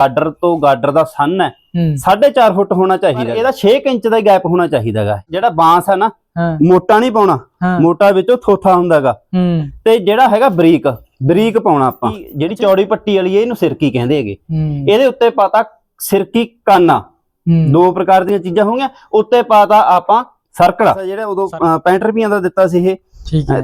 ਗਾਡਰ ਤੋਂ ਗਾਡਰ ਦਾ ਸੰਨ ਹੈ ਹੂੰ। 4.5 ਫੁੱਟ ਹੋਣਾ ਚਾਹੀਦਾ ਇਹਦਾ 6 ਇੰਚ ਦਾ ਗੈਪ ਹੋਣਾ ਚਾਹੀਦਾਗਾ ਜਿਹੜਾ ਬਾਂਸ ਹੈ ਨਾ ਮੋਟਾ ਨਹੀਂ ਪਾਉਣਾ ਮੋਟਾ ਵਿੱਚੋਂ ਥੋਥਾ ਹੁੰਦਾਗਾ ਤੇ ਜਿਹੜਾ ਹੈਗਾ ਬਰੀਕ ਬਰੀਕ ਪਾਉਣਾ ਆਪਾਂ। ਜਿਹੜੀ ਚੌੜੀ ਪੱਟੀ ਵਾਲੀ ਹੈ ਇਹਨੂੰ ਸਿਰਕੀ ਕਹਿੰਦੇ ਹੈਗੇ। ਇਹਦੇ ਉੱਤੇ ਪਾਤਾ ਸਿਰਕੀ ਕਾਨਾ। ਦੋ ਪ੍ਰਕਾਰ ਦੀਆਂ ਚੀਜ਼ਾਂ ਹੋਣਗੀਆਂ ਉੱਤੇ ਪਾਤਾ ਆਪਾਂ ਸਰਕੜਾ। ਜਿਹੜਾ ਉਦੋਂ ਅ, 65 ਰੁਪਈਆਂ ਦਾ ਦਿੱਤਾ ਸੀ ਇਹ।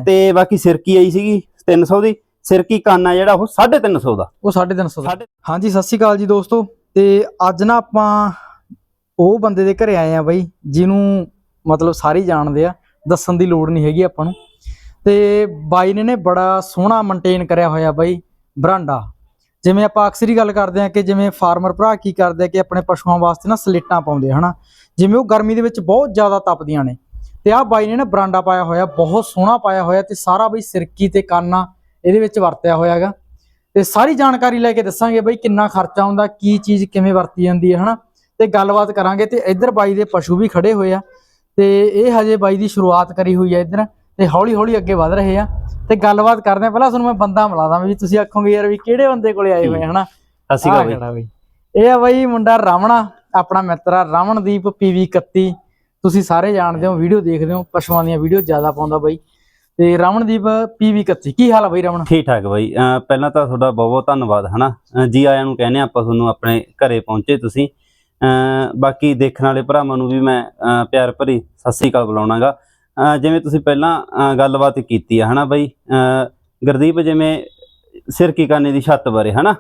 ਤੇ ਬਾਕੀ ਸਿਰਕੀ ਆਈ ਸੀਗੀ 300 ਦੀ। ਸਿਰਕੀ ਕਾਨਾ ਜਿਹੜਾ ਉਹ 350 ਦਾ। ਉਹ 350 ਦਾ। ਹਾਂਜੀ ਸਤਿ ਸ਼੍ਰੀ ਅਕਾਲ ਜੀ ਦੋਸਤੋ। ਤੇ ਅੱਜ ਨਾ ਆਪਾਂ ਉਹ ਬੰਦੇ ਦੇ ਘਰੇ ਆਏ ਆ ਬਾਈ ਜਿਹਨੂੰ ਮਤਲਬ ਸਾਰੇ ਜਾਣਦੇ ਆ ਦੱਸਣ ਦੀ ਲੋੜ ਨਹੀਂ ਹੈਗੀ ਆਪਾਂ ਨੂੰ। ਤੇ ਬਾਈ ਨੇ ਨੇ ਬੜਾ ਸੋਹਣਾ ਮੇਨਟੇਨ ਕਰਿਆ ਹੋਇਆ ਬਾਈ ਬਰਾਂਡਾ। ਜਿਵੇਂ ਆਪਾਂ ਅਕਸਰ ਹੀ ਗੱਲ ਕਰਦੇ ਆ ਕਿ ਜਿਵੇਂ ਫਾਰਮਰ ਭਰਾ ਕੀ ਕਰਦੇ ਆ ਕਿ ਆਪਣੇ ਪਸ਼ੂਆਂ ਵਾਸਤੇ ਨਾ ਸਲੇਟਾਂ ਪਾਉਂਦੇ ਆ ਹਨਾ? ਜਿਵੇਂ ਉਹ ਗਰਮੀ ਦੇ ਵਿੱਚ ਬਹੁਤ ਜ਼ਿਆਦਾ ਤਪਦੀਆਂ ਨੇ। ਤੇ ਆਹ ਬਾਈ ਨੇ ਨਾ ਬਰਾਂਡਾ ਪਾਇਆ ਹੋਇਆ ਬਹੁਤ ਸੋਹਣਾ ਪਾਇਆ ਹੋਇਆ ਤੇ ਸਾਰਾ ਬਈ ਸਿਰਕੀ ਤੇ ਕਾਨਾ ਇਹਦੇ ਵਿੱਚ ਵਰਤਿਆ ਹੋਇਆ ਹੈਗਾ ਤੇ ਸਾਰੀ ਜਾਣਕਾਰੀ ਲੈ ਕੇ ਦੱਸਾਂਗੇ ਬਈ ਕਿੰਨਾ ਖਰਚਾ ਆਉਂਦਾ ਕੀ ਚੀਜ਼ ਕਿਵੇਂ ਵਰਤੀ ਜਾਂਦੀ ਹੈ ਹਨਾ? ਤੇ ਗੱਲਬਾਤ ਕਰਾਂਗੇ ਤੇ ਇੱਧਰ ਬਾਈ ਦੇ ਪਸ਼ੂ ਵੀ ਖੜੇ ਹੋਏ ਆ। ਤੇ ਇਹ ਹਜੇ ਬਾਈ ਦੀ ਸ਼ੁਰੂਆਤ ਕਰੀ ਹੋਈ ਹੈ ਇੱਧਰ ਤੇ ਹੌਲੀ ਹੌਲੀ ਅੱਗੇ ਵਧ ਰਹੇ ਆ। ਤੇ ਗੱਲਬਾਤ ਕਰਦੇ ਆ ਪਹਿਲਾਂ ਤੁਹਾਨੂੰ ਮੈਂ ਬੰਦਾ ਮਿਲਾਦਾ ਵੀ ਤੁਸੀਂ ਆਖੋਗੇ ਯਾਰ ਵੀ ਕਿਹੜੇ ਬੰਦੇ ਕੋਲੇ ਆਏ ਹੋਏ ਹਨਾ? ਅਸੀਂ ਖੜਾ ਬਈ। ਇਹ ਆ ਬਈ ਮੁੰਡਾ ਰਾਵਣਾ ਆਪਣਾ ਮਿੱਤਰ ਆ ਰਮਨਦੀਪ ਪੀਵੀ 31 ਤੁਸੀਂ ਸਾਰੇ ਜਾਣਦੇ ਹੋ ਵੀਡੀਓ ਦੇਖਦੇ ਹੋ ਪਸ਼ੂਆਂ ਦੀਆਂ ਵੀਡੀਓ ਜ਼ਿਆਦਾ ਪਾਉਂਦਾ ਬਈ। ਤੇ ਰਮਨਦੀਪ ਪੀਵੀ 31 ਕੀ ਹਾਲ ਆ ਬਈ ਰਮਨ? ਠੀਕ ਠਾਕ ਬਾਈ। ਪਹਿਲਾਂ ਤਾਂ ਤੁਹਾਡਾ ਬਹੁਤ ਬਹੁਤ ਧੰਨਵਾਦ ਹਨਾ? ਜੀ ਆਇਆਂ ਨੂੰ ਕਹਿੰਦੇ ਆਪਾਂ ਤੁਹਾਨੂੰ ਆਪਣੇ ਘਰੇ ਪਹੁੰਚੇ ਤੁਸੀਂ। ਬਾਕੀ ਦੇਖਣ ਵਾਲੇ ਭਰਾਵਾਂ ਨੂੰ ਵੀ ਮੈਂ ਪਿਆਰ ਭਰੀ ਸਤਿ ਸ੍ਰੀ ਅਕਾਲ ਬੁਲਾਉਣਾਗਾ। ਜਿਵੇਂ ਤੁਸੀਂ ਪਹਿਲਾਂ ਗੱਲਬਾਤ ਕੀਤੀ ਆ ਹਨਾ ਬਾਈ? ਗੁਰਦੀਪ ਜਿਵੇਂ ਸਿਰਕੀ ਕਾਨੇ ਦੀ ਛੱਤ ਬਾਰੇ ਹਨਾ?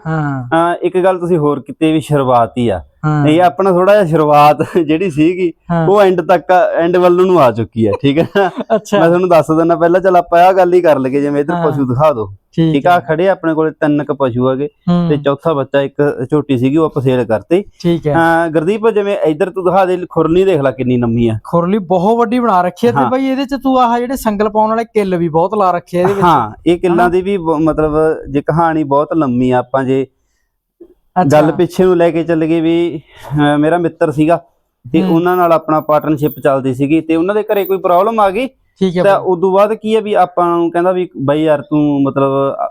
ਇੱਕ ਗੱਲ ਤੁਸੀਂ ਹੋਰ ਕੀਤੀ ਵੀ ਸ਼ੁਰੂਆਤ ਹੀ ਆ। ਇਹ ਆਪਣਾ ਥੋੜਾ ਜਿਹਾ ਸ਼ੁਰੂਆਤ ਜਿਹੜੀ ਸੀਗੀ। ਉਹ ਐਂਡ ਤੱਕ ਐਂਡ ਵੱਲ ਨੂੰ ਆ ਚੁੱਕੀ ਹੈ ਠੀਕ ਹੈ ਮੈਂ ਤੁਹਾਨੂੰ ਦੱਸ ਦਿੰਦਾ ਪਹਿਲਾਂ ਚੱਲ ਆਪਾਂ ਆਹ ਗੱਲ ਹੀ ਕਰ ਲਈਏ ਜਿਵੇਂ ਇਧਰ। ਪਸ਼ੂ ਦਿਖਾ ਦਿਓ। ਠੀਕ ਆ ਖੜੇ ਆਪਣੇ ਕੋਲੇ ਤਿੰਨ ਕ ਪਸ਼ੂ ਹੈਗੇ ਤੇ ਚੌਥਾ ਬੱਚਾ ਇੱਕ ਝੋਟੀ ਸੀਗੀ ਉਹ ਆਪਾਂ ਸੇਲ ਕਰਤੀ। ਠੀਕ ਹੈ। ਹਾਂ ਗੁਰਦੀਪ ਜਿਵੇਂ ਇਧਰ ਤੂੰ ਦਿਖਾ ਦੇ ਖੁਰਲੀ ਦੇਖ ਲੈ ਕਿੰਨੀ ਨੰਮੀ ਆ। ਖੁਰਲੀ ਬਹੁਤ ਵੱਡੀ ਬਣਾ ਰੱਖੀ ਹੈ ਤੇ। ਬਈ ਇਹਦੇ ਚ ਤੂੰ ਆਹ ਜਿਹੜੇ ਸੰਗਲ ਪਾਉਣ ਵਾਲੇ ਕਿੱਲ ਵੀ ਬਹੁਤ ਲਾ ਰੱਖੇ ਇਹਦੇ ਵਿੱਚ। ਹਾਂ ਇਹ ਕਿੱਲਾਂ ਦੀ ਵੀ ਮਤਲਬ ਜੇ ਕਹਾਣੀ ਬਹੁਤ ਲੰਮੀ ਆ ਆਪਾਂ ਜੇ ਗੱਲ ਪਿੱਛੇ ਨੂੰ ਲੈ ਕੇ ਚੱਲ ਗਏ ਵੀ ਅਹ ਮੇਰਾ ਮਿੱਤਰ ਸੀਗਾ ਤੇ। ਉਹਨਾਂ ਨਾਲ ਆਪਣਾ ਪਾਰਟਨਰਸ਼ਿਪ ਚੱਲਦੀ ਸੀਗੀ ਤੇ ਉਹਨਾਂ ਦੇ ਘਰੇ ਕੋਈ ਪ੍ਰੋਬਲਮ ਆ ਗਈ ਠੀਕ ਹੈ ਤਾਂ ਬਈ, ਉਦੋਂ ਬਾਅਦ ਕੀ ਹੈ ਵੀ ਆਪਾਂ ਨੂੰ ਕਹਿੰਦਾ ਵੀ ਬਾਈ ਯਾਰ ਤੂੰ ਮਤਲਬ ਅ,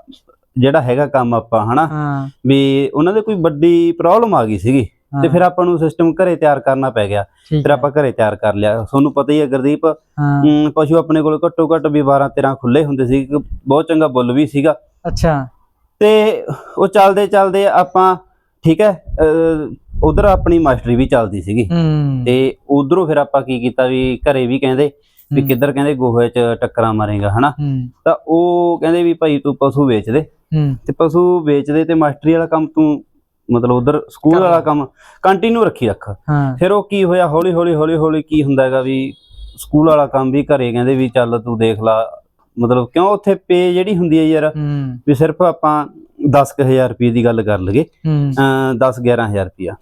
ਜਿਹੜਾ ਹੈਗਾ ਕੰਮ ਆਪਾਂ ਹਨਾ? ਹਾਂ। ਵੀ ਉਹਨਾਂ ਦੇ ਕੋਈ ਵੱਡੀ ਪ੍ਰੋਬਲਮ ਆ ਗਈ ਸੀਗੀ ਤੇ ਫਿਰ ਆਪਾਂ ਨੂੰ ਸਿਸਟਮ ਘਰੇ ਤਿਆਰ ਕਰਨਾ ਪੈ ਗਿਆ। ਠੀਕ ਫਿਰ ਹੈ, ਆਪਾਂ ਘਰੇ ਤਿਆਰ ਕਰ ਲਿਆ। ਤੁਹਾਨੂੰ ਪਤਾ ਹੀ ਹੈ ਗੁਰਦੀਪ ਹਾਂ। ਅਮ, ਪਸ਼ੂ ਆਪਣੇ ਕੋਲ ਘੱਟੋ ਘੱਟ ਵੀ 12 13 ਖੁੱਲੇ ਹੁੰਦੇ ਸੀ ਇੱਕ ਬਹੁਤ ਚੰਗਾ ਬੁੱਲ ਵੀ ਸੀਗਾ। ਅੱਛਾ। ਤੇ ਉਹ ਚੱਲਦੇ ਚੱਲਦੇ ਆਪਾਂ ਠੀਕ ਹੈ ਉਧਰ ਆਪਣੀ ਮਾਸਟਰੀ ਵੀ ਚੱਲਦੀ ਸੀਗੀ। ਤੇ ਉਧਰੋਂ ਫਿਰ ਆਪਾਂ ਕੀ ਕੀਤਾ ਵੀ ਘਰੇ ਵੀ ਕਹਿੰਦੇ ਵੀ ਕਿੱਧਰ ਕਹਿੰਦੇ ਗੋਹੇ 'ਚ ਟੱਕਰਾਂ ਮਾਰੇਗਾ ਹਨਾ? ਤਾਂ ਉਹ ਕਹਿੰਦੇ ਵੀ ਭਾਈ ਤੂੰ ਪਸ਼ੂ ਵੇਚ ਦੇ। ਤੇ ਪਸ਼ੂ ਵੇਚਦੇ ਤੇ ਮਾਸਟਰੀ ਵਾਲਾ ਕੰਮ ਤੂੰ ਮਤਲਬ ਉਧਰ ਸਕੂਲ ਵਾਲਾ। ਕੰਮ। ਕੰਟੀਨਿਊ ਰੱਖੀ ਰੱਖ। ਫਿਰ ਉਹ ਕੀ ਹੋਇਆ ਹੌਲੀ ਹੌਲੀ ਹੌਲੀ ਹੌਲੀ ਕੀ ਹੁੰਦਾ ਹੈਗਾ ਵੀ ਸਕੂਲ ਵਾਲਾ ਕੰਮ ਵੀ ਘਰੇ ਕਹਿੰਦੇ ਵੀ ਚੱਲ ਤੂੰ ਦੇਖ ਲਾ। ਮਤਲਬ ਕਿਉਂ ਉੱਥੇ ਪੇ ਜਿਹੜੀ ਹੁੰਦੀ ਹੈ ਯਾਰ ਵੀ ਸਿਰਫ ਆਪਾਂ 10000 ਰੁਪਏ ਦੀ ਗੱਲ ਕਰ ਹੂੰ। 10 11000 ਰੁਪਿਆ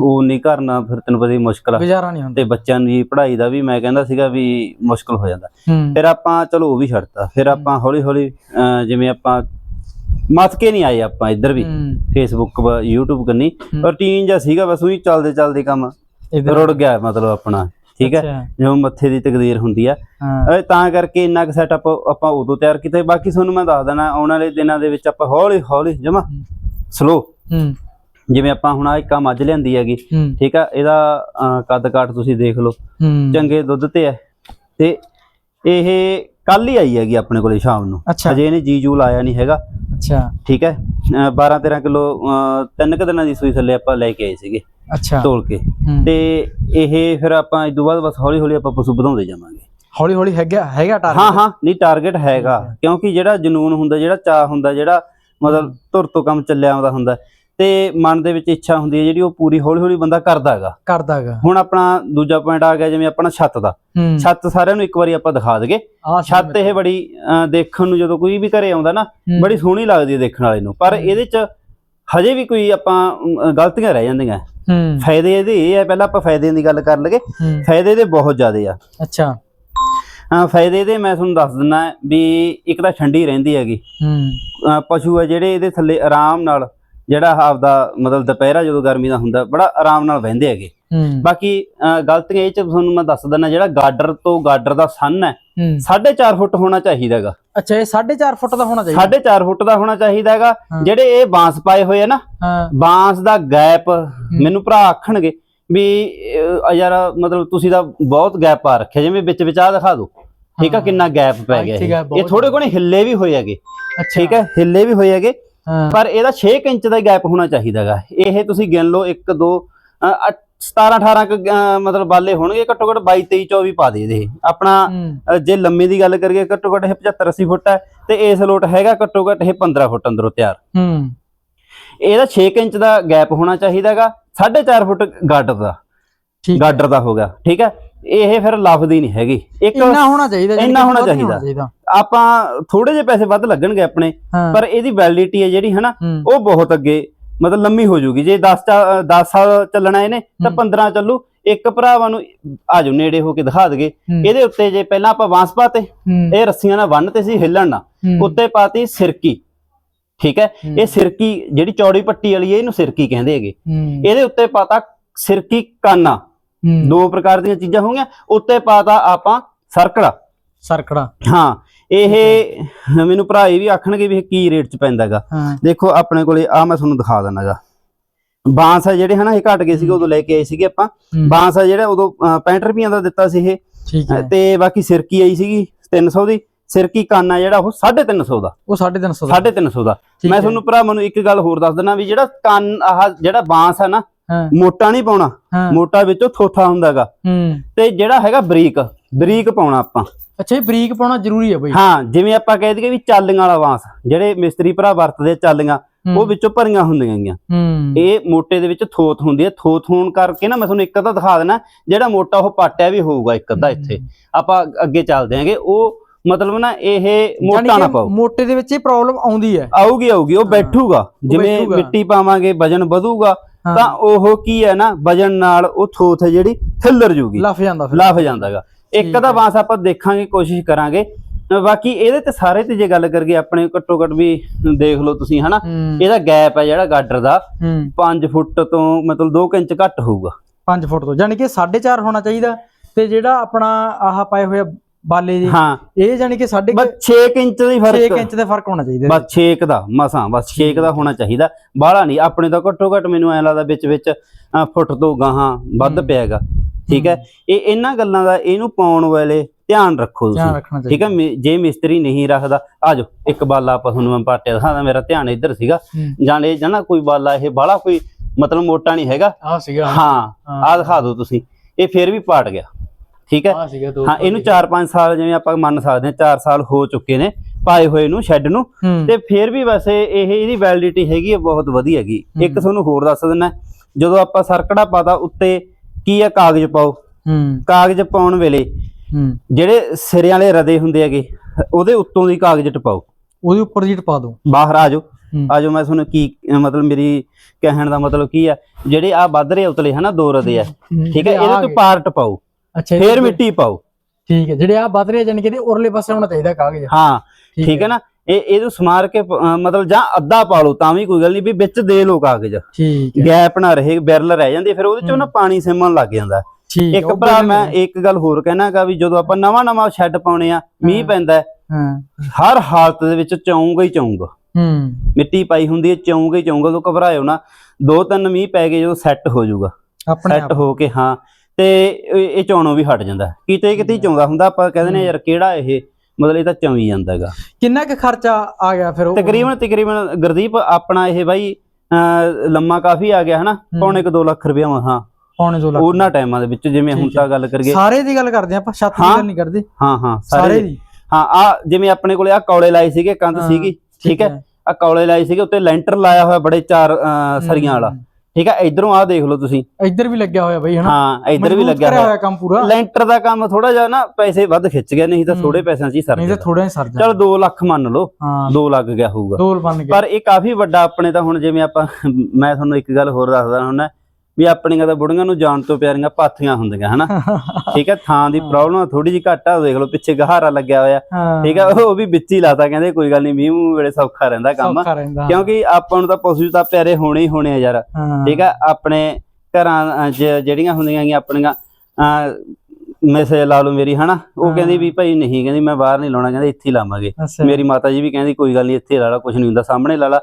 ਉਹ ਨਹੀਂ ਕਰਨਾ ਫਿਰ ਤੈਨੂੰ ਪਤਾ ਹੀ ਮੁਸ਼ਕਲ ਆ। ਗੁਜ਼ਾਰਾ ਨਹੀਂ ਹੁੰਦਾ। ਤੇ ਬੱਚਿਆਂ ਦੀ ਪੜ੍ਹਾਈ ਦਾ ਵੀ ਮੈਂ ਕਹਿੰਦਾ ਸੀਗਾ ਵੀ ਮੁਸ਼ਕਲ ਹੋ ਜਾਂਦਾ। ਫਿਰ ਆਪਾਂ ਚਲੋ ਉਹ ਵੀ ਛੱਡਤਾ। ਫਿਰ ਆਪਾਂ ਹੌਲੀ ਹੌਲੀ ਜਿਵੇਂ ਆਪਾਂ ਮੱਥ ਕੇ ਨਹੀਂ ਆਏ ਆਪਾਂ ਇੱਧਰ ਵੀ ਫੇਸਬੁੱਕ ਵਾ YouTube ਕੰਨੀ। ਰੂਟੀਨ ਜਿਹਾ ਸੀਗਾ ਬਸ ਉਹੀ ਚੱਲਦੇ ਚੱਲਦੇ ਕੰਮ ਰੁੜ ਗਿਆ ਮਤਲਬ ਆਪਣਾ। ਠੀਕ ਹੈ? ਜਿਵੇਂ ਮੱਥੇ ਦੀ ਤਕਦੀਰ ਹੁੰਦੀ ਆ। ਤਾਂ ਕਰਕੇ ਇੰਨਾ ਕੁ ਸੈਟਅਪ ਆਪਾਂ ਉਦੋਂ ਤਿਆਰ ਕੀਤਾ। ਬਾਕੀ ਤੁਹਾਨੂੰ ਮੈਂ ਦੱਸ ਦੇਣਾ ਆਉਣ ਵਾਲੇ ਦਿਨਾਂ ਦੇ ਵਿੱਚ ਆਪਾਂ ਹੌਲੀ ਹੌਲੀ ਜਮਾ ਸਲੋ ਜਿਵੇਂ ਆਪਾਂ ਹੁਣ ਆ ਇੱਕ ਮੱਝ ਲਿਆਂਦੀ ਹੈਗੀ ਠੀਕ ਆ? ਇਹਦਾ ਕੱਦ ਕਾਠ ਤੁਸੀਂ ਦੇਖ ਲਓ। ਚੰਗੇ ਦੁੱਧ ਤੇ ਹੈ ਤੇ ਇਹ ਕੱਲ ਹੀ ਆਈ ਹੈਗੀ ਆਪਣੇ ਕੋਲੇ ਸ਼ਾਮ ਨੂੰ। ਅਜੇ ਇਹਨੇ ਜੀ ਜੂ ਲਾਇਆ ਨਹੀਂ ਹੈਗਾ। ਅੱਛਾ। ਠੀਕ ਹੈ? 12 13 ਕਿਲੋ ਤਿੰਨ ਕੁ ਦਿਨਾਂ ਦੀ ਸੂਈ ਥੱਲੇ ਆਪਾਂ ਲੈ ਕੇ ਆਏ ਸੀਗੇ। ਅੱਛਾ। ਤੋਲ ਕੇ। ਤੇ ਇਹ ਫਿਰ ਆਪਾਂ ਇਸ ਤੋਂ ਬਾਅਦ ਬਸ ਹੌਲੀ ਹੌਲੀ ਆਪਾਂ ਪਸ਼ੂ ਵਧਾਉਂਦੇ ਜਾਵਾਂਗੇ। ਹੌਲੀ ਹੌਲੀ ਹੈਗਾ ਹੈਗਾ ਟਾਰਗੇਟ ਹਾਂ ਹਾਂ। ਨਹੀਂ ਟਾਰਗੇਟ ਹੈਗਾ। ਕਿਉਂਕਿ ਜਿਹੜਾ ਜਨੂਨ ਹੁੰਦਾ ਜਿਹੜਾ ਚਾਹ ਹੁੰਦਾ ਜਿਹੜਾ ਮਤਲਬ ਧੁਰ ਤੋਂ ਕੰਮ ਚੱਲਿਆ ਆਉਂਦਾ ਹੁੰਦਾ ਤੇ ਮਨ ਦੇ ਵਿੱਚ ਇੱਛਾ ਹੁੰਦੀ ਹੈ ਜਿਹੜੀ ਉਹ ਪੂਰੀ ਹੌਲੀ ਹੌਲੀ ਬੰਦਾ ਕਰਦਾ ਹੈਗਾ। ਕਰਦਾਗਾ। ਹੁਣ ਆਪਣਾ ਦੂਜਾ ਪੁਆਇੰਟ ਆ ਗਿਆ ਜਿਵੇਂ ਆਪਣਾ ਛੱਤ ਦਾ। ਛੱਤ ਸਾਰਿਆਂ ਨੂੰ ਇੱਕ ਵਾਰੀ ਆਪਾਂ ਦਿਖਾ ਆਹ ਛੱਤ ਇਹ ਬੜੀ ਦੇਖਣ ਨੂੰ ਜਦੋਂ ਕੋਈ ਵੀ ਘਰੇ ਆਉਂਦਾ ਨਾ। ਬੜੀ ਸੋਹਣੀ ਲੱਗਦੀ ਹੈ ਦੇਖਣ ਵਾਲੇ ਨੂੰ। ਪਰ ਇਹਦੇ ਚ ਹਜੇ ਵੀ ਕੋਈ ਆਪਾਂ ਗਲਤੀਆਂ ਰਹਿ ਜਾਂਦੀਆਂ। ਫਾਇਦੇ ਇਹਦੇ ਇਹ ਹੈ ਪਹਿਲਾਂ ਆਪਾਂ ਫਾਇਦਿਆਂ ਦੀ ਗੱਲ ਕਰ ਹੂੰ। ਫਾਇਦੇ ਇਹਦੇ ਬਹੁਤ ਜ਼ਿਆਦੇ ਆ। ਅੱਛਾ। ਹਾਂ ਫਾਇਦੇ ਇਹਦੇ ਮੈਂ ਤੁਹਾਨੂੰ ਦੱਸ ਦਿੰਦਾ ਵੀ ਇੱਕ ਤਾਂ ਠੰਡੀ ਰਹਿੰਦੀ ਹੈਗੀ। ਹੂੰ। ਪਸ਼ੂ ਆ ਜਿਹੜੇ ਇਹਦੇ ਥੱਲੇ ਆਰਾਮ ਨਾਲ ਜਿਹੜਾ ਆਪਦਾ ਮਤਲਬ ਦੁਪਹਿਰਾ ਜਦੋਂ ਗਰਮੀ ਦਾ ਹੁੰਦਾ ਬੜਾ ਆਰਾਮ ਨਾਲ ਬਹਿੰਦੇ ਹੈਗੇ। ਬਾਕੀ ਗਲਤੀਆਂ ਇਹ ਚ ਤੁਹਾਨੂੰ ਮੈਂ ਦੱਸ ਦਿੰਦਾ ਜਿਹੜਾ ਗਾਡਰ ਤੋਂ ਗਾਡਰ ਦਾ ਸੰਨ ਹੈ ਹੂੰ। 4.5 ਫੁੱਟ ਹੋਣਾ ਚਾਹੀਦਾ ਹੈਗਾ। ਅੱਛਾ ਇਹ 4.5 ਫੁੱਟ ਦਾ ਹੋਣਾ ਚਾਹੀਦਾ? 4.5 ਫੁੱਟ ਦਾ ਹੋਣਾ ਚਾਹੀਦਾ ਹੈਗਾ। ਹਾਂ। ਜਿਹੜੇ ਇਹ ਬਾਂਸ ਪਾਏ ਹੋਏ ਆ ਨਾ ਬਾਂਸ ਦਾ ਗੈਪ ਮੈਨੂੰ ਭਰਾ ਆਖਣਗੇ ਵੀ ਯਾਰ ਮਤਲਬ ਤੁਸੀਂ ਤਾਂ ਬਹੁਤ ਗੈਪ ਪਾ ਰੱਖਿਆ ਜਿਵੇਂ ਵਿੱਚ ਵਿੱਚ ਆ ਦਿਖਾ ਦਿਓ ਠੀਕ ਆ। ਕਿੰਨਾ ਗੈਪ ਪੈ ਗਿਆ ਇਹ। ਥੋੜੇ ਕੋਣੇ ਹਿੱਲੇ ਵੀ ਹੋਏ ਹੈਗੇ। ਠੀਕ ਹੈ ਹਿੱਲੇ ਵੀ ਹੋਏ ਹੈਗੇ। ਪਰ ਇਹਦਾ 6 ਇੰਚ ਦਾ ਗੈਪ ਹੋਣਾ ਚਾਹੀਦਾਗਾ ਇਹ ਤੁਸੀਂ ਗਿਣ ਲਓ 1 2 17 18 ਕੁ, ਮਤਲਬ ਬਾਲੇ ਹੋਣਗੇ ਘੱਟੋ ਘੱਟ 22 23 24 ਪਾ ਦੇ ਇਹਦੇ। ਆਪਣਾ ਜੇ ਲੰਮੇ ਦੀ ਗੱਲ ਕਰੀਏ ਘੱਟੋ ਘੱਟ ਇਹ 75 80 ਫੁੱਟ ਹੈ ਤੇ ਇਸ ਲੋਟ ਹੈਗਾ ਘੱਟੋ ਘੱਟ ਇਹ 15 ਫੁੱਟ ਅੰਦਰੋਂ ਤਿਆਰ। ਹੂੰ। ਇਹਦਾ 6 ਇੰਚ ਦਾ ਗੈਪ ਹੋਣਾ ਚਾਹੀਦਾਗਾ 4.5 ਫੁੱਟ ਗਾਡਰ ਦਾ। ਠੀਕ ਗਾਡਰ ਦਾ ਹੋ ਗਿਆ ਠੀਕ ਹੈ? ਇਹ ਫਿਰ ਲਫ਼ਦੀ ਨਹੀਂ ਹੈਗੀ। ਇੱਕ ਇੰਨਾ ਹੋਣਾ ਚਾਹੀਦਾ ਇੰਨਾ ਹੋਣਾ ਚਾਹੀਦਾ। ਆਪਾਂ ਥੋੜੇ ਜਿਹੇ ਪੈਸੇ ਵੱਧ ਲੱਗਣਗੇ ਆਪਣੇ ਪਰ ਇਹਦੀ ਵੈਲਿਡਿਟੀ ਹੈ ਜਿਹੜੀ ਹਨਾ ਉਹ ਬਹੁਤ ਅੱਗੇ ਮਤਲਬ ਲੰਮੀ ਹੋ ਜੂਗੀ। ਜੇ 10 10 ਸਾਲ ਚੱਲਣਾ ਇਹਨੇ ਤਾਂ ਹੂੰ। 15 ਚੱਲੂ। ਇੱਕ ਭਰਾਵਾਂ ਨੂੰ ਆਜੋ ਨੇੜੇ ਹੋ ਕੇ ਦਿਖਾ ਦਗੇ ਇਹਦੇ ਉੱਤੇ ਜੇ ਪਹਿਲਾਂ ਆਪਾਂ ਬਾਂਸ ਪਾਤੇ ਇਹ ਰੱਸੀਆਂ ਨਾਲ ਬੰਨ ਤੇ ਸੀ ਹਿੱਲਣ ਨਾ ਉੱਤੇ ਪਾਤੀ ਸਿਰਕੀ। ਠੀਕ ਹੈ? ਇਹ ਸਿਰਕੀ ਜਿਹੜੀ ਚੌੜੀ ਪੱਟੀ ਵਾਲੀ ਹੈ ਇਹਨੂੰ ਸਿਰਕੀ ਕਹਿੰਦੇ ਹੈਗੇ। ਇਹਦੇ ਉੱਤੇ ਪਾਤਾ ਸਿਰਕੀ ਕਾਨਾ। ਦੋ ਪ੍ਰਕਾਰ ਦੀਆਂ ਚੀਜ਼ਾਂ ਹੋਗੀਆਂ ਉੱਤੇ ਪਾਤਾ ਆਪਾਂ ਸਰਕੜਾ। ਸਰਕੜਾ। ਹਾਂ ਇਹ ਮੈਨੂੰ ਭਰਾ ਇਹ ਵੀ ਆਖਣਗੇ ਵੀ ਇਹ ਕੀ ਰੇਟ ਚ ਪੈਂਦਾਗਾ। ਦੇਖੋ ਆਪਣੇ ਕੋਲੇ ਆ ਮੈਂ ਤੁਹਾਨੂੰ ਦਿਖਾ ਦਿੰਦਾਗਾ। ਬਾਂਸ ਆ ਜਿਹੜੇ ਹਨਾ ਇਹ ਘਟ ਗਏ ਸੀਗੇ ਉਦੋਂ ਲੈ ਕੇ ਆਏ ਸੀਗੇ ਆਪਾਂ। ਬਾਂਸ ਆ ਜਿਹੜਾ ਉਦੋਂ ਅ, 65 ਰੁਪਈਆਂ ਦਾ ਦਿੱਤਾ ਸੀ ਇਹ। ਤੇ ਬਾਕੀ ਸਿਰਕੀ ਆਈ ਸੀਗੀ 300 ਦੀ। ਸਿਰਕੀ ਕਾਨਾ ਜਿਹੜਾ ਉਹ 350 ਦਾ। ਉਹ 350 ਦਾ। 350 ਦਾ। ਮੈਂ। ਤੁਹਾਨੂੰ ਭਰਾ ਮੈਨੂੰ ਇੱਕ ਗੱਲ ਹੋਰ ਦੱਸ ਦਿੰਦਾ ਵੀ ਜਿਹੜਾ ਕੰਨ ਆਹ ਜਿਹੜਾ ਬਾਂਸ ਹੈ ਨਾ ਮੋਟਾ ਨਹੀਂ ਪਾਉਣਾ। ਮੋਟਾ ਵਿੱਚੋਂ ਥੋਥਾ ਹੁੰਦਾਗਾ। ਤੇ ਜਿਹੜਾ ਹੈਗਾ ਬਰੀਕ ਬਰੀਕ ਪਾਉਣਾ ਆਪਾਂ। ਅੱਛਾ ਇਹ ਬਰੀਕ ਪਾਉਣਾ ਜ਼ਰੂਰੀ ਹੈ ਬਈ। ਹਾਂ ਜਿਵੇਂ ਆਪਾਂ ਕਹਿ ਦਈਏ ਵੀ ਚਾਲੀਆਂ ਵਾਲਾ ਬਾਂਸ ਜਿਹੜੇ ਮਿਸਤਰੀ ਭਰਾ ਵਰਤਦੇ ਚਾਲੀਆਂ ਉਹ ਵਿੱਚੋਂ ਭਰੀਆਂ ਹੁੰਦੀਆਂ ਗੀਆਂ। ਇਹ ਮੋਟੇ ਦੇ ਵਿੱਚ ਥੋਥ ਹੁੰਦੀ ਹੈ ਥੋਥ ਹੋਣ ਕਰਕੇ ਨਾ ਮੈਂ ਤੁਹਾਨੂੰ ਇੱਕ ਅੱਧਾ ਦਿਖਾ ਦੇਣਾ ਜਿਹੜਾ ਮੋਟਾ ਉਹ ਪਾਟਿਆ ਵੀ ਹੋਊਗਾ ਇੱਕ ਅੱਧਾ ਇੱਥੇ। ਆਪਾਂ ਅੱਗੇ ਚੱਲਦੇ ਆਂਗੇ। ਉਹ ਮਤਲਬ ਨਾ ਇਹ ਮੋਟਾ ਨਾ ਪਾਓ। ਮੋਟੇ ਦੇ ਵਿੱਚ ਇਹ ਪ੍ਰੋਬਲਮ ਆਉਂਦੀ ਹੈ। ਆਊਗੀ ਆਊਗੀ। ਉਹ ਬੈਠੂਗਾ। ਜਿਵੇਂ। ਮਿੱਟੀ ਪਾਵਾਂਗੇ ਵਜਨ ਵਧੂਗਾ। ਤਾਂ ਉਹ ਕੀ ਹੈ ਨਾ ਵਜਨ ਨਾਲ ਉਹ ਥੋਥ ਹੈ ਜਿਹੜੀ ਥਿੱਲਰ ਜੂਗੀ। ਲੱਫ ਜਾਂਦਾ ਫਿਰ। ਲੱਫ ਜਾਂਦਾਗਾ। ਇੱਕ ਹੈ। ਬਾਂਸ ਆਪਾਂ ਦੇਖਾਂਗੇ ਕੋਸ਼ਿਸ਼ ਕਰਾਂਗੇ। ਬਾਕੀ ਇਹਦੇ ਤੇ ਸਾਰੇ ਤੇ ਜੇ ਗੱਲ ਕਰੀਏ ਆਪਣੇ ਘੱਟੋ ਘੱਟ ਵੀ ਦੇਖ ਲਓ ਤੁਸੀਂ ਹਨਾ। ਇਹਦਾ ਗੈਪ ਹੈ ਜਿਹੜਾ ਗਾਡਰ ਦਾ। ਹੂੰ। 5 ਫੁੱਟ ਤੋਂ ਮਤਲਬ 2 ਇੰਚ ਘੱਟ ਹੋਊਗਾ। 5 ਫੁੱਟ ਤੋਂ। ਯਾਨੀ ਕਿ 4.5 ਹੋਣਾ ਚਾਹੀਦਾ। ਤੇ ਜਿਹੜਾ ਆਪਣਾ ਆਹ ਪਾਏ ਹੋਏ ਆ ਬਾਲੇ ਜੀ। ਹਾਂ। ਇਹ ਯਾਨੀ ਕਿ ਸਾਢੇ ਬਸ 6 ਇੰਚ ਦਾ ਹੀ 6 ਫ਼ਰਕ ਇੰਚ ਦਾ ਫ਼ਰਕ ਹੋਣਾ ਚਾਹੀਦਾ ਬਸ 6 ਦਾ ਮਸਾਂ ਬਸ 6 ਦਾ ਹੋਣਾ ਚਾਹੀਦਾ। ਬਾਹਲਾ ਨਹੀਂ ਆਪਣੇ ਤਾਂ ਘੱਟੋ ਘੱਟ ਮੈਨੂੰ ਐ ਲੱਗਦਾ ਵਿੱਚ ਵਿੱਚ ਫੁੱਟ ਤੋਂ ਗਾਹਾਂ ਵੱਧ ਹੂੰ। ਪਿਆਗਾ। ਠੀਕ ਹੈ? ਇਹ ਇਹਨਾਂ ਗੱਲਾਂ ਦਾ ਇਹਨੂੰ ਪਾਉਣ ਵੇਲੇ ਧਿਆਨ ਰੱਖੋ ਤੁਸੀਂ। ਠੀਕ ਹੈ? ਜੇ ਮਿਸਤਰੀ ਨਹੀਂ ਰੱਖਦਾ ਆਜੋ ਇੱਕ ਬਾਲਾ ਆਪਾਂ ਤੁਹਾਨੂੰ ਮੈਂ ਪਾਟਿਆ ਦਿਖਾਦਾ ਮੇਰਾ ਧਿਆਨ ਇੱਧਰ ਸੀਗਾ। ਹੂੰ। ਜਾਂ ਇਹ ਜਾਂ ਨਾ ਕੋਈ ਬਾਲਾ ਇਹ ਬਾਲਾ ਕੋਈ ਮਤਲਬ ਮੋਟਾ ਨਹੀਂ ਹੈਗਾ। ਆਹ ਸੀਗਾ। ਹਾਂ। ਆਹ ਦਿਖਾ ਦਿਓ ਤੁਸੀਂ। ਇਹ ਫਿਰ ਵੀ ਪਾਟ ਗਿਆ। ਠੀਕ ਹੈ? ਹਾਂ ਇਹਨੂੰ 4-5 ਸਾਲ ਜਿਵੇਂ ਆਪਾਂ ਮੰਨ ਸਕਦੇ ਹਾਂ 4 ਸਾਲ ਹੋ ਚੁੱਕੇ ਨੇ ਪਾਏ ਹੋਏ ਨੂੰ ਸ਼ੈੱਡ ਨੂੰ। ਤੇ ਫਿਰ ਵੀ ਵੈਸੇ ਇਹ ਇਹਦੀ ਵੈਲਿਡਿਟੀ ਹੈਗੀ ਹੈ ਬਹੁਤ ਵਧੀਆ ਹੈਗੀ। ਇੱਕ। ਤੁਹਾਨੂੰ ਹੋਰ ਦੱਸ ਦਿੰਦਾ ਜਦੋਂ ਆਪਾਂ ਸਰਕੜਾ ਪਾਤਾ ਉੱਤੇ ਕੀ ਹੈ? ਕਾਗਜ਼ ਪਾਓ। ਕਾਗਜ਼ ਪਾਉਣ ਵੇਲੇ ਜਿਹੜੇ ਸਿਰਿਆਂ ਵਾਲੇ ਰਦੇ ਹੁੰਦੇ ਹੈਗੇ ਉਹਦੇ ਉੱਤੋਂ ਦੀ ਕਾਗਜ਼ ਟਪਾਓ। ਉਹਦੇ ਉੱਪਰ ਜੀ ਟਪਾ ਦੋ ਬਾਹਰ ਆ ਜਾਓ। ਆ ਜਾਓ ਮੈਂ ਤੁਹਾਨੂੰ ਕੀ ਮਤਲਬ ਮੇਰੀ ਕਹਿਣ ਦਾ ਮਤਲਬ ਕੀ ਆ ਜਿਹੜੇ ਆ ਵੱਧ ਰਹੇ ਉਤਲੇ ਹਨਾ ਦੋ ਰਦੇ ਆ। ਠੀਕ ਹੈ? ਇਹਦੇ ਤੋਂ ਪਾਰ ਟਪਾਓ। ਅੱਛਾ ਫੇਰ ਮਿੱਟੀ ਪਾਓ। ਠੀਕ ਹੈ ਜਿਹੜੇ ਆ ਵੱਧ ਰਹੇ ਜਾਨੀ ਕਿ ਇਹਦੇ ਉਰਲੇ ਪਾਸੇ ਹੋਣਾ ਚਾਹੀਦਾ ਕਾਗਜ਼। ਹਾਂ ਠੀਕ ਹੈ ਨਾ? ਇਹ ਇਹਨੂੰ ਸਮਾਰ ਕੇ ਪ- ਅਹ ਮਤਲਬ ਜਾਂ ਅੱਧਾ ਪਾ ਲਓ ਤਾਂ ਵੀ ਕੋਈ ਗੱਲ ਨਹੀਂ ਵੀ ਵਿੱਚ ਦੇ ਲੋ ਕਾਗਜ਼। ਠੀਕ ਹੈ। ਗੈਪ ਨਾ ਰਹੇ ਬਿਰਲ ਰਹਿ ਜਾਂਦੀ ਹੈ, ਫਿਰ ਉਹਦੇ ਚੋਂ ਨਾ ਪਾਣੀ ਸਿਮਣ ਲੱਗ ਜਾਂਦਾ। ਠੀਕ ਹੈ, ਇੱਕ ਭਰਾ ਮੈਂ ਇੱਕ ਗੱਲ ਹੋਰ ਕਹਿਣਾਗਾ ਵੀ ਜਦੋਂ ਆਪਾਂ ਨਵਾਂ ਨਵਾਂ ਸ਼ੈੱਡ ਪਾਉਣੇ ਆ ਮੀਂਹ ਹਾਂ। ਪੈਂਦਾ ਹੈ, ਹਾਂ। ਹਰ ਹਾਲਤ ਦੇ ਵਿੱਚ ਚਾਉਂਗਾ ਹੀ ਚਾਉਂਗਾ ਹੂੰ। ਮਿੱਟੀ ਪਾਈ ਹੁੰਦੀ ਹੈ ਚਾਉਂਗਾ ਹੀ ਚਾਉਂਗਾ ਤੋਂ ਘਬਰਾਇਓ ਨਾ। ਦੋ ਤਿੰਨ ਮੀਂਹ ਪੈ ਗਏ ਜਦੋਂ ਸੈੱਟ ਹੋ ਜਾਊਗਾ। ਆਪਣੇ ਸੈੱਟ ਹੋ ਕੇ ਹਾਂ। ਤੇ ਇਹ ਚੌਣੋਂ ਵੀ ਹਟ ਜਾਂਦਾ। ਕਿਤੇ ਕਿਤੇ ਹੀ ਚਾਉਂਦਾ ਹੁੰਦਾ ਆਪਾਂ ਕਹਿੰਦੇ ਨੇ ਯਾਰ ਕਿਹੜਾ ਇਹ? ਮਤਲਬ ਇਹ ਤਾਂ ਚੌਂ ਹੀ ਜਾਂਦਾ ਹੈਗਾ। ਕਿੰਨਾ ਕੁ ਖਰਚਾ ਆ ਗਿਆ ਫਿਰ ਉਹ? ਤਕਰੀਬਨ ਤਕਰੀਬਨ ਗੁਰਦੀਪ ਆਪਣਾ ਇਹ ਬਾਈ ਲੰਮਾ ਕਾਫੀ ਆ ਗਿਆ ਹਨਾ? ਪੌਣੇ ਕੁ 2 ਲੱਖ ਰੁਪਇਆ ਹਾਂ। ਪੌਣੇ 2 ਲੱਖ। ਉਹਨਾਂ ਟਾਈਮਾਂ ਦੇ ਵਿੱਚ ਜਿਵੇਂ ਹੁਣ। ਤਾਂ ਗੱਲ ਕਰੀਏ। ਸਾਰੇ ਦੀ ਗੱਲ ਕਰਦੇ ਆਪਾਂ ਛੱਤ ਦੀ। ਗੱਲ ਨਹੀਂ ਕਰਦੇ। ਹਾਂ ਹਾਂ ਸਾਰੇ ਦੀ। ਹਾਂ ਆ ਜਿਵੇਂ ਆਪਣੇ ਕੋਲੇ ਆ ਕੌਲੇ ਲਾਏ ਸੀਗੇ ਕੰਧ ਸੀਗੀ ਠੀਕ ਹੈ? ਆ ਕੌਲੇ ਲਾਏ ਸੀਗੇ ਉੱਤੇ ਲੈਂਟਰ ਲਾਇਆ ਹੋਇਆ ਬੜੇ ਚਾਰ ਸਰੀਆਂ ਵਾਲਾ। ਠੀਕ ਹੈ ਇਧਰੋਂ ਆ ਦੇਖ ਲਓ ਤੁਸੀਂ। ਇੱਧਰ ਵੀ ਲੱਗਿਆ ਹੋਇਆ ਬਈ ਹਨਾ? ਹਾਂ ਇਧਰ ਵੀ ਮਜ਼ਬੂਤ ਲੱਗਿਆ ਕਰਿਆ ਹੋਇਆ ਕੰਮ ਪੂਰਾ। ਲੈਂਟਰ ਦਾ ਕੰਮ ਥੋੜਾ ਜਿਹਾ ਨਾ ਪੈਸੇ ਵੱਧ ਖਿੱਚ ਗਿਆ ਨਹੀਂ ਤਾਂ। ਥੋੜੇ ਪੈਸਿਆਂ 'ਚ ਹੀ ਸਰ ਨਹੀਂ ਤਾਂ ਥੋੜਾ ਹੀ ਸਰ ਜਾ ਚਲ 2 ਲੱਖ ਮੰਨ ਲਓ ਹਾਂ। 2 ਲੱਗ ਗਿਆ ਹੋਊਗਾ। ਦੋਲ ਬਣ ਗਿਆ ਪਰ ਇਹ ਕਾਫੀ ਵੱਡਾ ਆਪਣੇ ਤਾਂ ਹੁਣ ਜਿਵੇਂ ਆਪਾਂ ਮੈਂ ਤੁਹਾਨੂੰ ਇੱਕ ਗੱਲ ਹੋਰ ਦੱਸਦਾ ਹੁਣ ਵੀ ਆਪਣੀਆਂ ਤਾਂ ਬੁੜੀਆਂ ਨੂੰ ਜਾਣ ਤੋਂ ਪਿਆਰੀਆਂ ਪਾਥੀਆਂ ਹੁੰਦੀਆਂ ਹਨਾ? ਠੀਕ ਹੈ ਥਾਂ ਦੀ ਪ੍ਰੋਬਲਮ ਥੋੜੀ ਜਿਹੀ ਘੱਟ ਆ ਦੇਖ ਲਓ ਪਿੱਛੇ ਗਹਾਰਾ ਲੱਗਿਆ ਹੋਇਆ। ਹਾਂ। ਠੀਕ ਹੈ ਉਹ ਵੀ ਵਿੱਚ ਹੀ ਲਾਤਾ ਕਹਿੰਦੇ ਕੋਈ ਗੱਲ ਨਹੀਂ ਮੀਂਹ ਮੂੰਹ ਵੇਲੇ ਸੌਖਾ ਰਹਿੰਦਾ ਕੰਮ। ਕਿਉਂਕਿ ਆਪਾਂ ਨੂੰ ਤਾਂ ਪਸ਼ੂ ਤਾਂ ਪਿਆਰੇ ਹੋਣੇ ਹੀ ਹੋਣੇ ਆ ਯਾਰ। ਹਾਂ। ਠੀਕ ਆ ਆਪਣੇ ਘਰਾਂ 'ਚ ਜਿਹੜੀਆਂ ਹੁੰਦੀਆਂ ਆਪਣੀਆਂ ਮੈਸੇਜ ਲਾ ਲਓ ਮੇਰੀ ਹਨਾ? ਉਹ ਹਾਂ। ਕਹਿੰਦੀ ਵੀ ਭਾਈ ਨਹੀਂ ਕਹਿੰਦੀ ਮੈਂ ਬਾਹਰ ਨਹੀਂ ਲਾਉਣਾ ਕਹਿੰਦੇ ਇੱਥੇ ਹੀ ਲਾਵਾਂਗੇ। ਮੇਰੀ ਮਾਤਾ ਜੀ ਵੀ ਕਹਿੰਦੀ ਕੋਈ ਗੱਲ ਨਹੀਂ ਇੱਥੇ ਲਾ ਲਾ ਕੁਝ ਨਹੀਂ ਹੁੰਦਾ ਸਾਹਮਣੇ ਲਾ ਲਾ।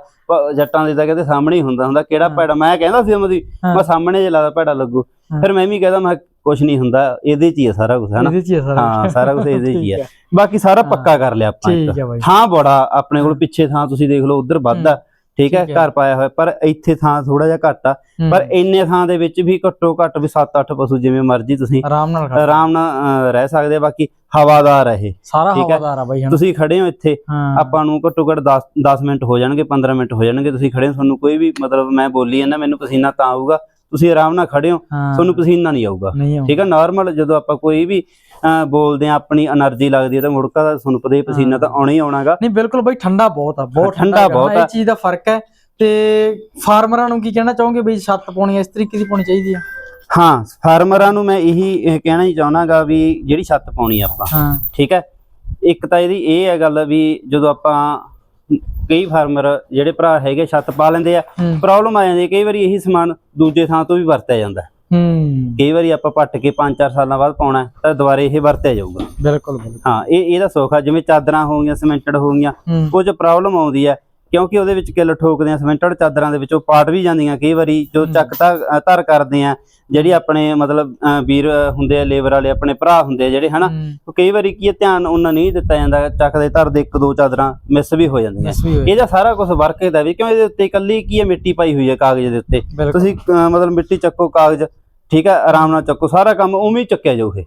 ਜੱਟਾਂ ਦੇ ਤਾਂ ਕਹਿੰਦੇ ਸਾਹਮਣੇ ਹੀ ਹੁੰਦਾ ਹੁੰਦਾ ਕਿਹੜਾ ਹਾਂ। ਭੈੜਾ? ਮੈਂ ਕਹਿੰਦਾ ਸੀ ਉਹਦੀ ਹਾਂ। ਮੈਂ ਸਾਹਮਣੇ ਜੇ ਲਾਦਾ ਭੈੜਾ ਲੱਗੂ। ਹਾਂ। ਫਿਰ ਮੈਂ ਵੀ ਕਹਿੰਦਾ ਮੈਂ ਕੁਝ ਨਹੀਂ ਹੁੰਦਾ ਇਹਦੇ 'ਚ ਹੀ ਆ ਸਾਰਾ ਕੁਝ ਹਨਾ? ਇਹਦੇ ਚ ਹੀ ਸਾਰਾ ਹਾਂ ਸਾਰਾ ਕੁਝ ਇਹਦੇ 'ਚ ਹੀ ਆ। ਠੀਕ ਬਾਕੀ ਸਾਰਾ ਹਾਂ। ਪੱਕਾ ਕਰ ਲਿਆ ਆਪਾਂ ਹੈ ਥਾਂ ਬੜਾ ਆਪਣੇ ਕੋਲ ਪਿੱਛੇ ਥਾਂ ਤੁਸੀਂ ਦੇਖ ਲਓ ਉਧਰ ਵੱਧ ਆ ਠੀਕ ਹੈ। ਘਰ ਪਾਇਆ ਹੋਇਆ ਪਰ ਇੱਥੇ ਥਾਂ ਥੋੜਾ ਜਿਹਾ ਘੱਟ ਆ। ਪਰ ਇੰਨੇ ਥਾਂ ਦੇ ਵਿੱਚ ਵੀ ਘੱਟੋ ਘੱਟ ਵੀ 7-8 ਪਸ਼ੂ ਜਿਵੇਂ ਮਰਜ਼ੀ ਤੁਸੀਂ ਆਰਾਮ ਨਾਲ ਆਰਾਮ ਨਾਲ ਰਹਿ ਸਕਦੇ ਆ ਬਾਕੀ ਹਵਾਦਾਰ ਹੈ ਇਹ ਸਾਰਾ। ਹਵਾਦਾਰ ਆ ਬਾਈ ਤੁਸੀਂ ਖੜੇ ਹੋ ਇੱਥੇ ਆਪਾਂ ਨੂੰ ਘੱਟੋ ਘੱਟ 10 10 ਮਿੰਟ ਹੋ ਜਾਣਗੇ 15 ਮਿੰਟ ਹੋ ਜਾਣਗੇ ਤੁਸੀਂ ਖੜੇ ਹੋ ਤੁਹਾਨੂੰ ਕੋਈ ਵੀ ਮਤਲਬ ਮੈਂ ਬੋਲੀ ਜਾਂਦਾ ਮੈਨੂੰ ਪਸੀਨਾ ਤਾਂ ਆਊਗਾ ਤੁਸੀਂ ਆਰਾਮ ਨਾਲ ਖੜੇ ਹੋ ਤੁਹਾਨੂੰ ਪਸੀਨਾ ਨਹੀਂ ਆਊਗਾ। ਠੀਕ ਹੈ ਨਾਰਮਲ ਜਦੋਂ ਆਪਾਂ ਕੋਈ ਵੀ ਬੋਲਦੇ ਆ ਆਪਣੀ એનર્ਜੀ ਲੱਗਦੀ ਹੈ ਤਾਂ ਮੁੜਕਾ ਦਾ ਤੁਹਾਨੂੰ ਪਤਾ ਪਸੀਨਾ ਤਾਂ ਆਉਣਾ ਹੀ ਆਉਣਾਗਾ ਨਹੀਂ ਬਿਲਕੁਲ ਬਾਈ ਠੰਡਾ ਬਹੁਤ ਆ ਬਹੁਤ ਠੰਡਾ ਬਹੁਤ ਆ। ਇਹ ਚੀਜ਼ ਦਾ ਫ਼ਰਕ ਹੈ। ਤੇ ਫਾਰਮਰਾਂ ਨੂੰ ਕੀ ਕਹਿਣਾ ਚਾਹੋਗੇ ਬਈ ਛੱਤ ਪਾਉਣੀ ਇਸ ਤਰੀਕੇ ਦੀ ਪਾਉਣੀ ਚਾਹੀਦੀ ਆ ਹਾਂ ਫਾਰਮਰਾਂ ਨੂੰ ਮੈਂ ਇਹੀ ਕਹਿਣਾ ਹੀ ਚਾਹਣਾਗਾ ਵੀ ਜਿਹੜੀ ਛੱਤ ਪਾਉਣੀ ਆਪਾਂ। ਠੀਕ ਹੈ ਇੱਕ ਤਾਂ ਇਹਦੀ ਇਹ ਹੈ ਗੱਲ ਵੀ ਜਦੋਂ ਆਪਾਂ ਕਈ ਫਾਰਮਰ ਜਿਹੜੇ ਭਰਾ ਹੈਗੇ ਛੱਤ ਪਾ ਲੈਂਦੇ ਆ ਪ੍ਰੋਬਲਮ ਆ ਜਾਂਦੀ ਹੈ, ਕਈ ਵਾਰੀ ਇਹੀ ਸਮਾਨ ਦੂਜੇ ਥਾਂ ਤੋਂ ਵੀ ਵਰਤਿਆ ਜਾਂਦਾ ਹੈ। ਕਈ ਵਾਰੀ ਆਪਾਂ ਪੱਟ ਕੇ 5-4 ਸਾਲਾਂ ਬਾਅਦ ਪਾਉਣਾ ਤਾਂ ਦੁਬਾਰੇ ਇਹ ਵਰਤਿਆ ਜਾਊਗਾ। ਬਿਲਕੁਲ ਹਾਂ ਇਹ ਇਹਦਾ ਸੁੱਖ ਆ ਜਿਵੇਂ ਚਾਦਰਾਂ ਹੋ ਗਈਆਂ ਸਿਮੈਂਟਡ ਹੋ ਗਈਆਂ ਕੁਝ ਪ੍ਰੋਬਲਮ ਆਉਂਦੀ ਹੈ ਕਿਉਂਕਿ ਉਹਦੇ ਵਿੱਚ ਕਿੱਲ ਠੋਕਦੇ ਆ ਸਿਮੈਂਟਡ ਚਾਦਰਾਂ ਦੇ ਵਿੱਚੋਂ ਪਾਟ ਵੀ ਜਾਂਦੀਆਂ ਕਈ ਵਾਰੀ ਜੋ। ਚੱਕ ਧਾ- ਧਰ ਕਰਦੇ ਆ ਜਿਹੜੀ ਆਪਣੇ ਮਤਲਬ ਵੀਰ ਹੁੰਦੇ ਆ ਲੇਬਰ ਵਾਲੇ ਆਪਣੇ ਭਰਾ ਹੁੰਦੇ ਆ ਜਿਹੜੇ ਹਨਾ? ਕਈ ਵਾਰੀ ਕੀ ਧਿਆਨ ਉਹਨਾਂ ਨਹੀਂ ਦਿੱਤਾ ਜਾਂਦਾ ਚੱਕਦੇ ਧਰਦੇ ਇੱਕ ਦੋ ਚਾਦਰਾਂ ਮਿਸ ਵੀ ਹੋ ਜਾਂਦੀਆਂ। ਇਹਦਾ ਸਾਰਾ ਕੁਝ ਵਰਕ ਦਾ ਵੀ ਕਿਉਂ ਇਹਦੇ ਉੱਤੇ ਇਕੱਲੀ ਕੀ ਹੈ ਮਿੱਟੀ ਪਾਈ ਹੋਈ ਹੈ ਕਾਗਜ਼ ਦੇ ਉੱਤੇ? ਤੁਸੀਂ ਮਤਲਬ ਮਿੱਟੀ ਚੱਕੋ ਕਾਗਜ਼ ਠੀਕ ਹੈ ਆਰਾਮ ਨਾਲ ਚੱਕੋ ਸਾਰਾ ਕੰਮ ਉਵੇਂ ਹੀ ਚੱਕਿਆ ਜਾਊ ਇਹ।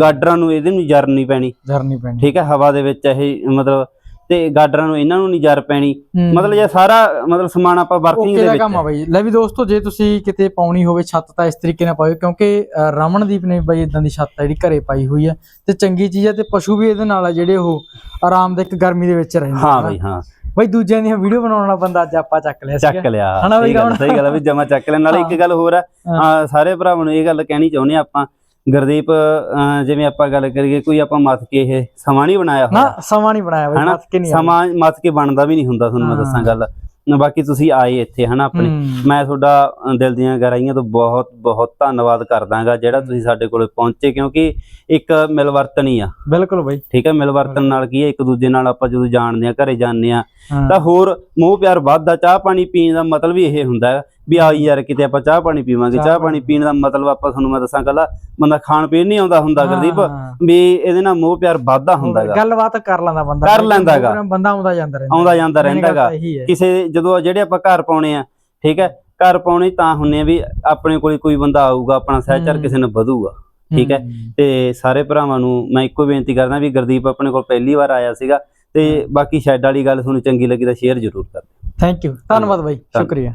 ਗਾਡਰਾਂ ਨੂੰ ਇਹਦੇ ਨੂੰ ਜਰ ਨਹੀਂ ਪੈਣੀ। ਜਰਨੀ ਪੈਣੀ। ਠੀਕ ਹੈ ਹਵਾ ਦੇ ਵਿੱਚ ਇਹ ਮਤਲਬ ਤੇ ਗਾਡਰਾਂ ਨੂੰ ਇਹਨਾਂ ਨੂੰ ਨਹੀਂ ਜਰ ਪੈਣੀ। ਮਤਲਬ ਇਹ ਸਾਰਾ ਮਤਲਬ ਸਮਾਨ ਆਪਾਂ ਵਰਕਿੰਗ ਦੇ ਵਿੱਚ ਕੰਮ ਆ ਹੈ। ਬਾਈ। ਲੈ ਵੀ ਦੋਸਤੋ ਜੇ ਤੁਸੀਂ ਕਿਤੇ ਪਾਉਣੀ ਹੋਵੇ ਛੱਤ ਤਾਂ ਇਸ ਤਰੀਕੇ ਨਾਲ ਪਾਇਓ ਕਿਉਂਕਿ ਰਮਨਦੀਪ ਨੇ ਬਾਈ ਇਦਾਂ ਦੀ ਛੱਤ ਆ ਜਿਹੜੀ ਘਰੇ ਪਾਈ ਹੋਈ ਆ। ਤੇ ਚੰਗੀ ਚੀਜ਼ ਆ ਤੇ ਪਸ਼ੂ ਵੀ ਇਹਦੇ ਨਾਲ ਆ ਜਿਹੜੇ ਉਹ ਆਰਾਮਦਾਇਕ ਗਰਮੀ ਦੇ ਵਿੱਚ ਰਹਿੰਦੇ ਹਾਂ ਬਈ ਹਾਂ। ਬਾਈ ਦੂਜਿਆਂ ਦੀਆਂ ਵੀਡੀਓ ਬਣਾਉਣ ਵਾਲਾ ਬੰਦਾ ਅੱਜ ਆਪਾਂ ਚੱਕ ਲਿਆ ਚੱਕ ਲਿਆ ਹਨਾ ਬਈ ਸਹੀ ਗੱਲ ਆ ਵੀ ਜਮਾ ਚੱਕ ਲੈਣ ਨਾਲੇ ਇੱਕ ਗੱਲ ਹੋਰ ਆ ਸਾਰੇ ਭਰਾਵਾਂ ਨੂੰ ਇਹ ਗੱਲ ਕਹਿਣੀ ਚਾਹੁੰਦੇ ਆਪਾਂ ਗੁਰਦੀਪ ਜਿਵੇਂ ਆਪਾਂ ਗੱਲ ਕਰੀਏ ਕੋਈ ਆਪਾਂ ਮੱਥ ਕੇ ਇਹ ਸਮਾਂ ਨਹੀਂ ਬਣਾਇਆ ਨਾ ਹੋਇਆ? ਸਮਾਂ ਨਹੀਂ ਬਣਾਇਆ ਬਾਈ ਮੱਥ ਕੇ ਨਹੀਂ। ਸਮਾਂ ਮੱਥ ਕੇ ਬਣਦਾ ਵੀ ਨਹੀਂ ਹੁੰਦਾ ਤੁਹਾਨੂੰ ਮੈਂ। ਦੱਸਾਂ ਗੱਲ। ਨਾ ਬਾਕੀ ਤੁਸੀਂ ਆਏ ਇੱਥੇ ਹਨਾ ਆਪਣੇ। ਮੈਂ ਤੁਹਾਡਾ ਦਿਲ ਦੀਆਂ ਗਹਿਰਾਈਆਂ ਤੋਂ ਬਹੁਤ ਬਹੁਤ ਧੰਨਵਾਦ ਕਰਦਾਗਾ ਜਿਹੜਾ ਤੁਸੀਂ ਸਾਡੇ ਕੋਲ ਪਹੁੰਚੇ ਕਿਉਂਕਿ ਇੱਕ ਮਿਲਵਰਤਨ ਹੀ ਆ। ਬਿਲਕੁਲ ਬਾਈ। ਠੀਕ ਹੈ ਮਿਲਵਰਤਨ ਨਾਲ ਕੀ ਹੈ ਇੱਕ ਦੂਜੇ ਨਾਲ ਆਪਾਂ ਜਦੋਂ ਜਾਣਦੇ ਆ ਘਰੇ ਜਾਂਦੇ ਆ ਤਾਂ ਹੋਰ ਮੋਹ ਪਿਆਰ ਵੱਧਦਾ ਚਾਹ ਪਾਣੀ ਪੀਣ ਦਾ ਮਤਲਬ ਹੀ ਇਹ ਹੁੰਦਾ। ਹੈ ਵੀ ਆ ਯਾਰ ਕਿਤੇ ਆਪਾਂ ਚਾਹ ਪਾਣੀ ਪੀਵਾਂਗੇ ਚਾਹ ਪਾਣੀ ਪੀਣ ਦਾ ਮਤਲਬ ਆਪਾਂ ਤੁਹਾਨੂੰ ਮੈਂ ਦੱਸਾਂ ਕੱਲਾ ਬੰਦਾ ਖਾਣ ਪੀਣ ਨਹੀਂ ਆਉਂਦਾ ਹੁੰਦਾ ਗੁਰਦੀਪ ਵੀ ਇਹਦੇ ਨਾਲ ਮੋਹ ਪਿਆਰ ਵੱਧਦਾ ਹੁੰਦਾ ਹੈਗਾ ਗੱਲਬਾਤ ਕਰ ਲੈਂਦਾ ਬੰਦਾ ਕਰ ਲੈਂਦਾ ਹੈਗਾ। ਬੰਦਾ ਆਉਂਦਾ ਜਾਂਦਾ ਰਹਿੰਦਾ। ਆਉਂਦਾ ਜਾਂਦਾ ਮੇਨ ਰਹਿੰਦਾ ਗੱਲ ਹੈਗਾ ਤਾਂ ਇਹੀ ਹੈ। ਕਿਸੇ ਜਦੋਂ ਜਿਹੜੇ ਆਪਾਂ ਘਰ ਪਾਉਣੇ ਆ ਠੀਕ ਹੈ ਘਰ ਪਾਉਣੇ ਤਾਂ ਹੁੰਨੇ ਵੀ ਆਪਣੇ ਕੋਲ ਕੋਈ ਬੰਦਾ ਆਊਗਾ ਆਪਣਾ ਸਹਿਚਰ। ਕਿਸੇ ਨਾਲ ਵਧੂਗਾ ਠੀਕ ਹੈ। ਤੇ ਸਾਰੇ ਭਰਾਵਾਂ ਨੂੰ ਮੈਂ ਇੱਕੋ ਬੇਨਤੀ ਕਰਦਾ ਵੀ ਗੁਰਦੀਪ ਆਪਣੇ ਕੋਲ ਪਹਿਲੀ ਵਾਰ ਆਇਆ ਸੀਗਾ ਤੇ ਬਾਕੀ ਸ਼ੈਡ ਵਾਲੀ ਗੱਲ ਤੁਹਾਨੂੰ ਚੰਗੀ ਲੱਗੀ ਤਾਂ ਸ਼ੇਅਰ ਜ਼ਰੂਰ ਕਰ ਦਿਓ। ਥੈਂਕ ਯੂ ਧੰਨਵਾਦ ਬਾਈ। ਸ਼ੁਕਰੀਆ।